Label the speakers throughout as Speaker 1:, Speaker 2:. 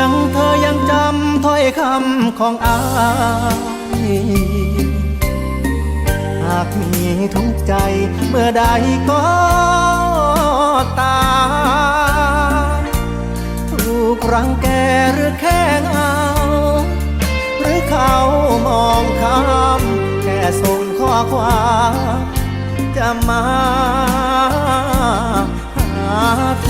Speaker 1: ยงเธอยังจำถ้อยคำของอายหากมีทุกใจเมื่อใดก็ตามถูกรังแกหรือแค่เหงาหรือเขามองข้ามแค่ส่งข้อความจะมาหาเธ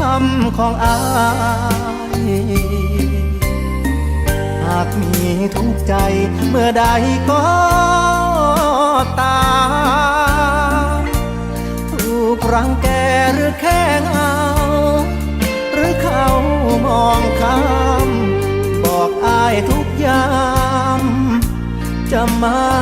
Speaker 1: คำของอายหากมีทุกข์ใจเมื่อใดก็ตาถูกรังแกหรือแค่เงาหรือเขามองข้าม บอกอายทุกยาม จะมา